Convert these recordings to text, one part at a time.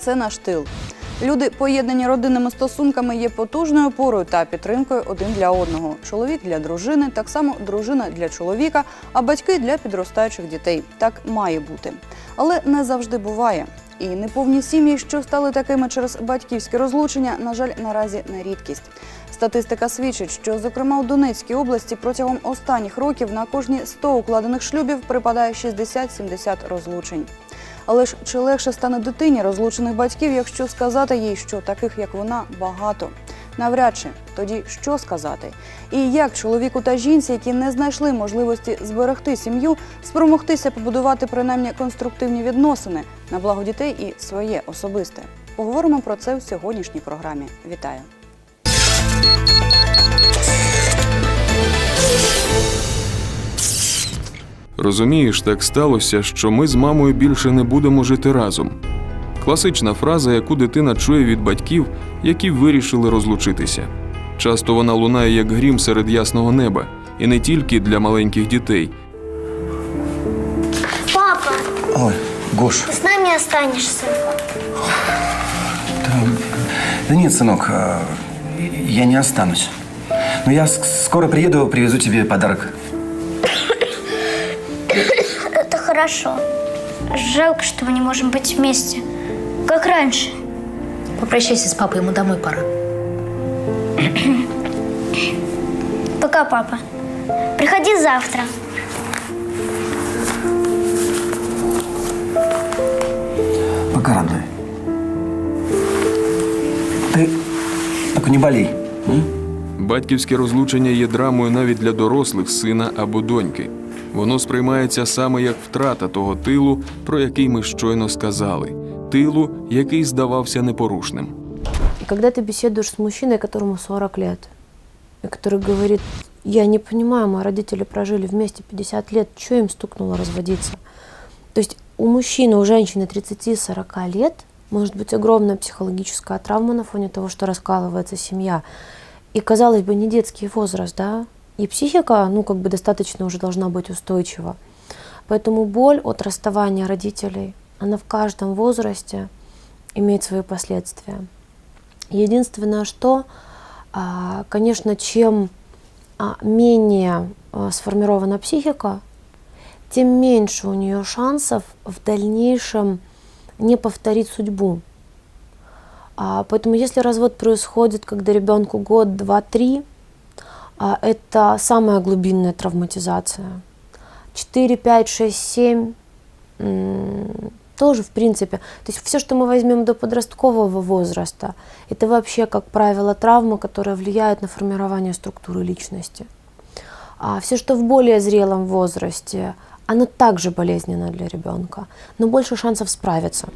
це наш тил. Люди, поєднані родинними стосунками, є потужною опорою та підтримкою один для одного. Чоловік для дружини, так само дружина для чоловіка, а батьки для підростаючих дітей. Так має бути. Але не завжди буває. І неповні сім'ї, що стали такими через батьківське розлучення, на жаль, наразі не рідкість. Статистика свідчить, що, зокрема, у Донецькій області протягом останніх років на кожні 100 укладених шлюбів припадає 60-70 розлучень. Але ж чи легше стане дитині розлучених батьків, якщо сказати їй, що таких як вона багато? Навряд чи тоді що сказати? І як чоловіку та жінці, які не знайшли можливості зберегти сім'ю, спромогтися побудувати принаймні конструктивні відносини на благо дітей і своє особисте? Поговоримо про це в сьогоднішній програмі. Вітаю! Розумієш, так сталося, що ми з мамою більше не будемо жити разом. Класична фраза, яку дитина чує від батьків, які вирішили розлучитися. Часто вона лунає як грім серед ясного неба, і не тільки для маленьких дітей. Папа, Ой, Гош, ты с нами останешься? да, да нет, сынок, а, я не останусь. Но я скоро приеду, привезу тебе подарок. Это хорошо. Жалко, что мы не можем быть вместе. Как раньше. Попрощайся с папой, ему домой пора. Пока, папа. Приходи завтра. Пока, родной. не болей. м? Батьківське розлучення є драмою навіть для дорослих сина або доньки. Воно сприймається саме як втрата того тилу, про який ми щойно сказали, тилу, який здавався непорушним. И когда ты беседуешь с мужчиной, которому 40 лет, и который говорит, я не понимаю, мои родители прожили вместе 50 лет, что им стукнуло разводиться? То есть у мужчины, у женщины 30-40 лет может быть огромная психологическая травма на фоне того, что раскалывается семья. И, казалось бы, не детский возраст, да? И психика, ну, как бы достаточно уже должна быть устойчива. Поэтому боль от расставания родителей, она в каждом возрасте имеет свои последствия. Единственное, что, а, конечно, чем а, менее а, сформирована психика, тем меньше у нее шансов в дальнейшем не повторить судьбу. А, Поэтому если развод происходит, когда ребенку год, два, три, а, это самая глубинная травматизация. 4, 5, 6, 7 м, тоже, в принципе. То есть все, что мы возьмем до подросткового возраста, это вообще, как правило, травмы, которые влияют на формирование структуры личности. А все, что в более зрелом возрасте, оно также болезненно для ребенка, но больше шансов справиться.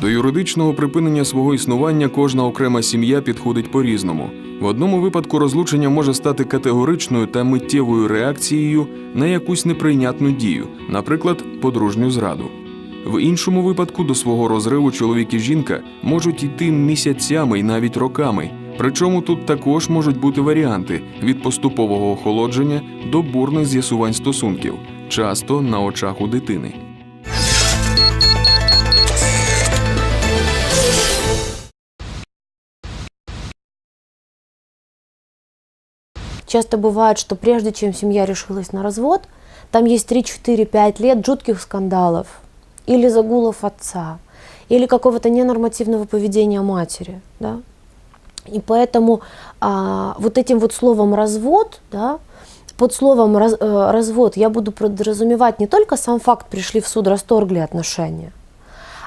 До юридичного припинення свого існування кожна окрема сім'я підходить по-різному. В одному випадку розлучення може стати категоричною та миттєвою реакцією на якусь неприйнятну дію, наприклад, подружню зраду. В іншому випадку до свого розриву чоловік і жінка можуть йти місяцями і навіть роками. Причому тут також можуть бути варіанти від поступового охолодження до бурних з'ясувань стосунків, часто на очах у дитини. Часто бывает, что прежде чем семья решилась на развод, там есть 3, 4, 5 лет жутких скандалов или загулов отца, или какого-то ненормативного поведения матери. Да? И поэтому а, вот этим вот словом развод, да, под словом э, развод я буду подразумевать не только сам факт, пришли в суд, расторгли отношения,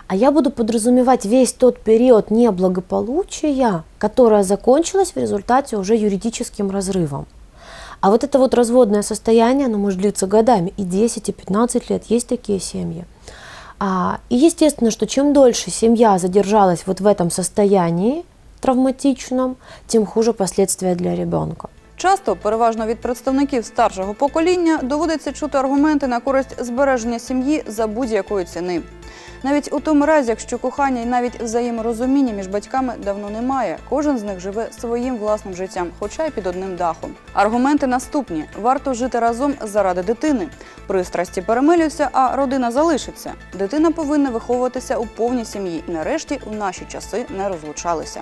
а я буду подразумевать весь тот период неблагополучия, которое закончилось в результате уже юридическим разрывом. А вот это вот разводное состояние, оно может длиться годами, и 10, и 15 лет, есть такие семьи. А, и естественно, что чем дольше семья задержалась вот в этом состоянии травматичном, тем хуже последствия для ребенка. Часто, переважно від представників старшого покоління, доводиться чути аргументи на користь збереження сім'ї за будь-якої ціни. Навіть у тому разі, якщо кохання і навіть взаєморозуміння між батьками давно немає, кожен з них живе своїм власним життям, хоча й під одним дахом. Аргументи наступні: варто жити разом заради дитини. Пристрасті перемилюються, а родина залишиться. Дитина повинна виховуватися у повній сім'ї. Нарешті у наші часи не розлучалися.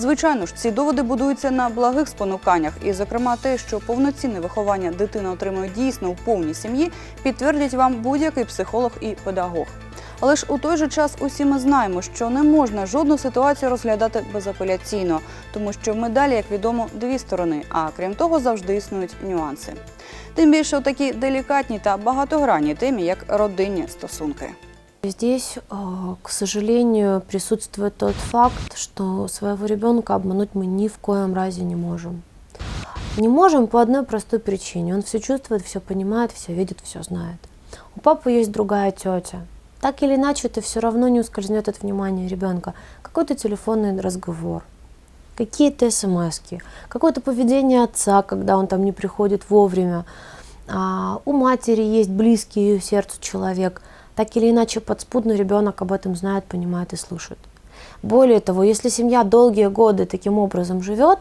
Звичайно ж, ці доводи будуються на благих спонуканнях, і, зокрема, те, що повноцінне виховання дитина отримує дійсно у повній сім'ї, підтвердять вам будь-який психолог і педагог. Але ж у той же час усі ми знаємо, що не можна жодну ситуацію розглядати безапеляційно, тому що в медалі, як відомо, дві сторони. А крім того, завжди існують нюанси. Тим більше у такій делікатній та багатогранній темі, як родинні стосунки. Здесь, э, к сожалению, присутствует тот факт, что своего ребенка обмануть мы ни в коем разе не можем. Не можем по одной простой причине. Он все чувствует, все понимает, все видит, все знает. У папы есть другая тетя. Так или иначе, это все равно не ускользнет от внимания ребенка. Какой-то телефонный разговор, какие-то смс какое-то поведение отца, когда он там не приходит вовремя. А, у матери есть близкий ее сердцу человек. Так или иначе, подспудно ребенок об этом знает, понимает и слушает. Более того, если семья долгие годы таким образом живет,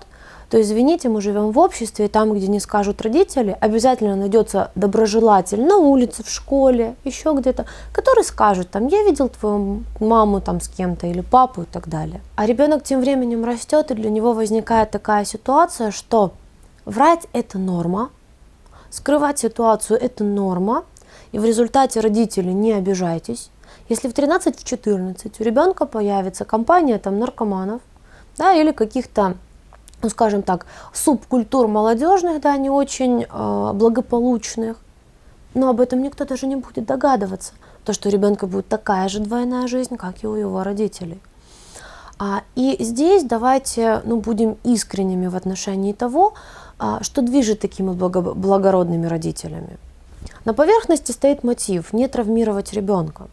то, извините, мы живем в обществе, и там, где не скажут родители, обязательно найдется доброжелатель на улице, в школе, еще где-то, который скажет, там, я видел твою маму там с кем-то или папу и так далее. А ребенок тем временем растет, и для него возникает такая ситуация, что врать это норма, скрывать ситуацию это норма, и в результате родители не обижайтесь. Если в 13-14 у ребенка появится компания там наркоманов, да, или каких-то ну, скажем так, субкультур молодежных, да, не очень э, благополучных, но об этом никто даже не будет догадываться, то, что у ребенка будет такая же двойная жизнь, как и у его родителей. А, и здесь давайте ну, будем искренними в отношении того, а, что движет такими благо- благородными родителями. На поверхности стоит мотив не травмировать ребенка.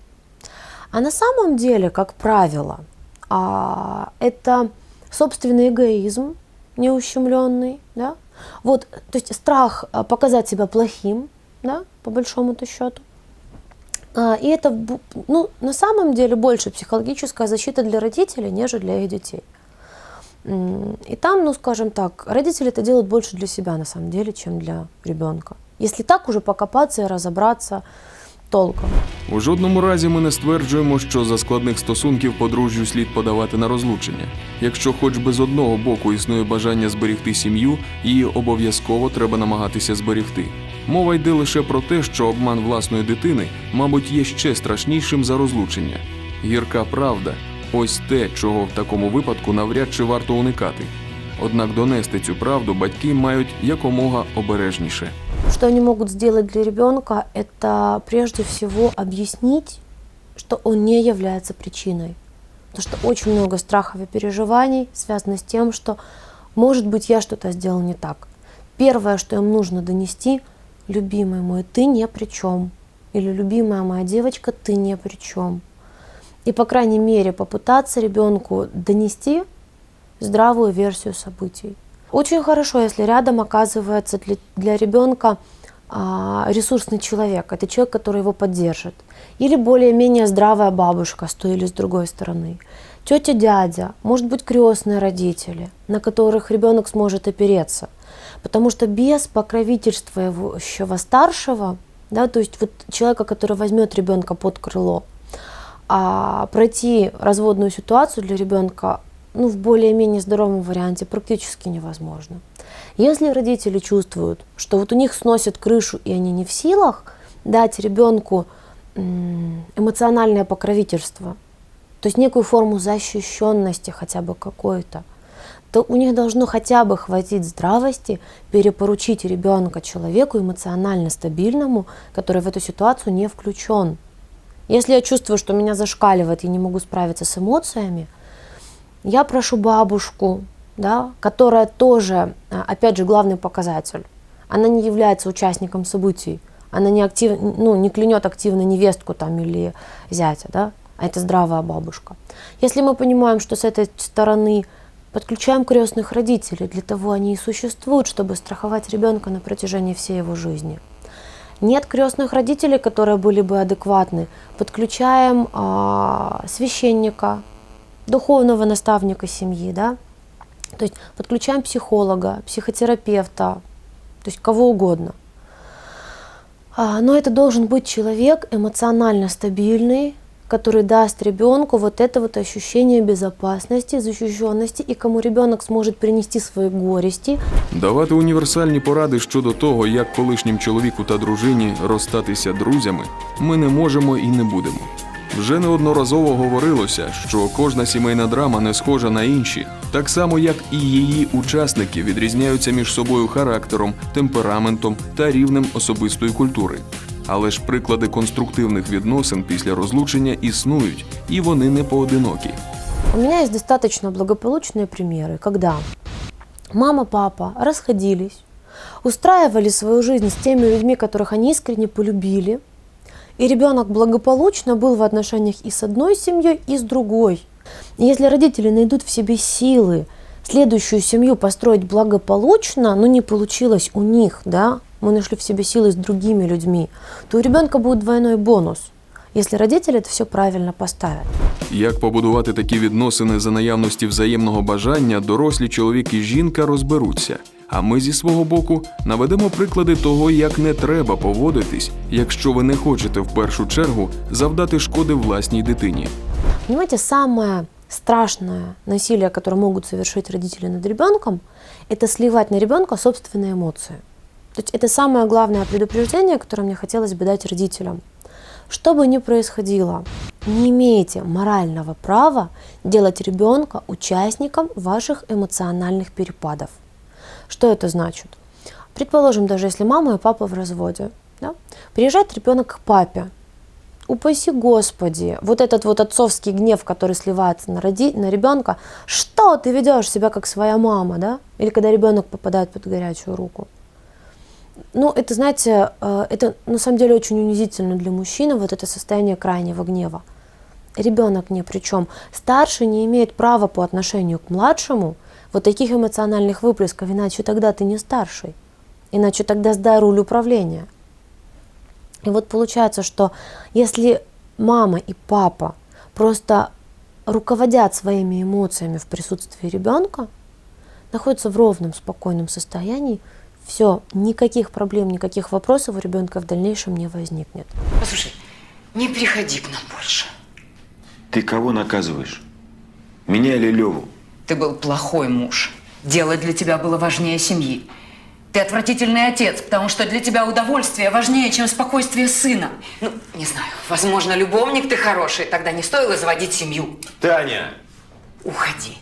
А на самом деле, как правило, а, это собственный эгоизм, неущемленный, да, вот, то есть страх а, показать себя плохим, да, по большому-то счету. А, И это, ну, на самом деле больше психологическая защита для родителей, нежели для их детей. И там, ну, скажем так, родители это делают больше для себя, на самом деле, чем для ребенка. Если так уже покопаться и разобраться толком. У жодному разі ми не стверджуємо, що за складних стосунків подружжю слід подавати на розлучення. Якщо хоч би з одного боку існує бажання зберігти сім'ю, її обов'язково треба намагатися зберігти. Мова йде лише про те, що обман власної дитини, мабуть, є ще страшнішим за розлучення. Гірка правда ось те, чого в такому випадку навряд чи варто уникати. Однак донести цю правду батьки мають якомога обережніше. Что они могут сделать для ребенка, это прежде всего объяснить, что он не является причиной. Потому что очень много страхов и переживаний связано с тем, что, может быть, я что-то сделал не так. Первое, что им нужно донести, любимый мой, ты не при чем. Или любимая моя девочка, ты не при чем. И, по крайней мере, попытаться ребенку донести здравую версию событий. Очень хорошо, если рядом оказывается для, для ребенка а, ресурсный человек. Это человек, который его поддержит. Или более-менее здравая бабушка с той или с другой стороны. Тетя, дядя, может быть, крестные родители, на которых ребенок сможет опереться. Потому что без покровительствующего старшего, да, то есть вот человека, который возьмет ребенка под крыло, а пройти разводную ситуацию для ребенка ну, в более-менее здоровом варианте практически невозможно. Если родители чувствуют, что вот у них сносят крышу и они не в силах дать ребенку эмоциональное покровительство, то есть некую форму защищенности хотя бы какой-то, то у них должно хотя бы хватить здравости перепоручить ребенка человеку эмоционально стабильному, который в эту ситуацию не включен. Если я чувствую, что меня зашкаливает, и не могу справиться с эмоциями, я прошу бабушку, да, которая тоже, а, опять же, главный показатель. Она не является участником событий, она не, актив, ну, не клянет активно невестку там, или зятя, да, а это здравая бабушка. Если мы понимаем, что с этой стороны подключаем крестных родителей, для того они и существуют, чтобы страховать ребенка на протяжении всей его жизни. Нет крестных родителей, которые были бы адекватны, подключаем а, священника, духовного наставника семьи, да, то есть подключаем психолога, психотерапевта, то есть кого угодно. А, Но это должен быть человек эмоционально стабильный, который даст ребенку вот это вот ощущение безопасности, защищенности, и кому ребенок сможет принести свои горести, Давати універсальні поради щодо того, як колишнім чоловіку та дружині розстатися друзями, ми не можемо і не будемо. Вже неодноразово говорилося, що кожна сімейна драма не схожа на інші, так само як і її учасники відрізняються між собою характером, темпераментом та рівнем особистої культури. Але ж приклади конструктивних відносин після розлучення існують, і вони не поодинокі. У меня есть достаточно благополучные примеры, когда мама, папа расходились, устраивали свою жизнь с теми людьми, которых они искренне полюбили, и ребенок благополучно был в отношениях и с одной семьей, и с другой. И если родители найдут в себе силы следующую семью построить благополучно, но не получилось у них, да, мы нашли в себе силы с другими людьми, то у ребенка будет двойной бонус, если родители это все правильно поставят. Як побудувати такі відносини за наявності взаємного бажання, дорослі чоловік і жінка розберуться. А ми зі свого боку наведемо приклади того, як не треба поводитись, якщо ви не хочете в першу чергу завдати шкоди власній дитині. Понимаете, самое страшное насилие, которое могут совершить родители над ребенком, это сливать на ребенка собственные эмоции. То есть это самое главное предупреждение, которое мне хотелось бы дать родителям. Что бы ни происходило, не имеете морального права делать ребенка участником ваших эмоциональных перепадов. Что это значит? Предположим, даже если мама и папа в разводе, да, приезжает ребенок к папе, упаси Господи, вот этот вот отцовский гнев, который сливается на, роди, на ребенка, что ты ведешь себя как своя мама, да? Или когда ребенок попадает под горячую руку. Ну, это, знаете, э, это на самом деле очень унизительно для мужчины, вот это состояние крайнего гнева. Ребенок ни при чем. Старший не имеет права по отношению к младшему вот таких эмоциональных выплесков, иначе тогда ты не старший. Иначе тогда сдай руль управления. И вот получается, что если мама и папа просто руководят своими эмоциями в присутствии ребенка, находятся в ровном, спокойном состоянии, все, никаких проблем, никаких вопросов у ребенка в дальнейшем не возникнет. Послушай, не приходи к нам больше. Ты кого наказываешь? Меня или Леву? Ты был плохой муж. Дело для тебя было важнее семьи. Ты отвратительный отец, потому что для тебя удовольствие важнее, чем спокойствие сына. Ну, не знаю, возможно, любовник ты хороший, тогда не стоило заводить семью. Таня! Уходи.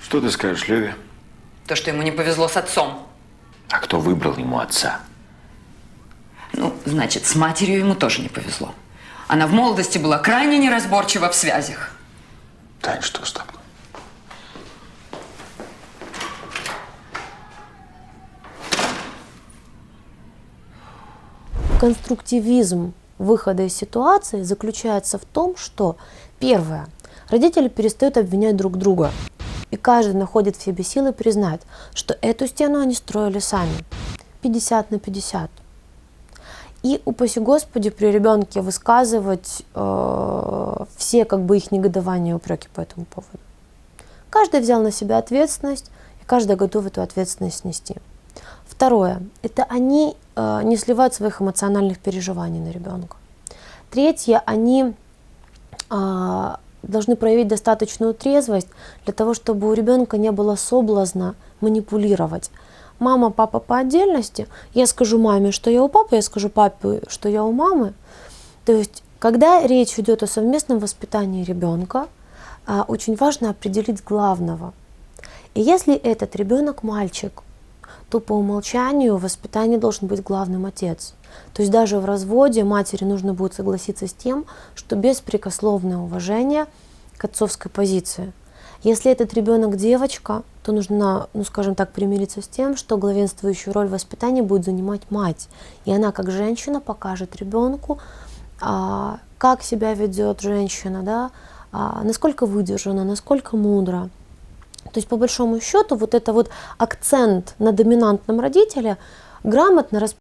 Что ты скажешь Леве? То, что ему не повезло с отцом. А кто выбрал ему отца? Ну, значит, с матерью ему тоже не повезло. Она в молодости была крайне неразборчива в связях. Тань, что с тобой? Конструктивизм выхода из ситуации заключается в том, что первое, родители перестают обвинять друг друга. И каждый находит в себе силы признать, что эту стену они строили сами. 50 на 50. И упаси Господи при ребенке высказывать э, все как бы их негодования и упреки по этому поводу. Каждый взял на себя ответственность, и каждый готов эту ответственность нести. Второе. Это они э, не сливают своих эмоциональных переживаний на ребенка. Третье. Они э, должны проявить достаточную трезвость для того, чтобы у ребенка не было соблазна манипулировать. Мама, папа по отдельности. Я скажу маме, что я у папы, я скажу папе, что я у мамы. То есть, когда речь идет о совместном воспитании ребенка, а, очень важно определить главного. И если этот ребенок мальчик, то по умолчанию в должен быть главным отец. То есть даже в разводе матери нужно будет согласиться с тем, что беспрекословное уважение к отцовской позиции. Если этот ребенок девочка, то нужно, ну скажем так, примириться с тем, что главенствующую роль в воспитании будет занимать мать. И она как женщина покажет ребенку, а, как себя ведет женщина, да, а, насколько выдержана, насколько мудро. То есть, по большому счету, вот это вот акцент на доминантном родителе грамотно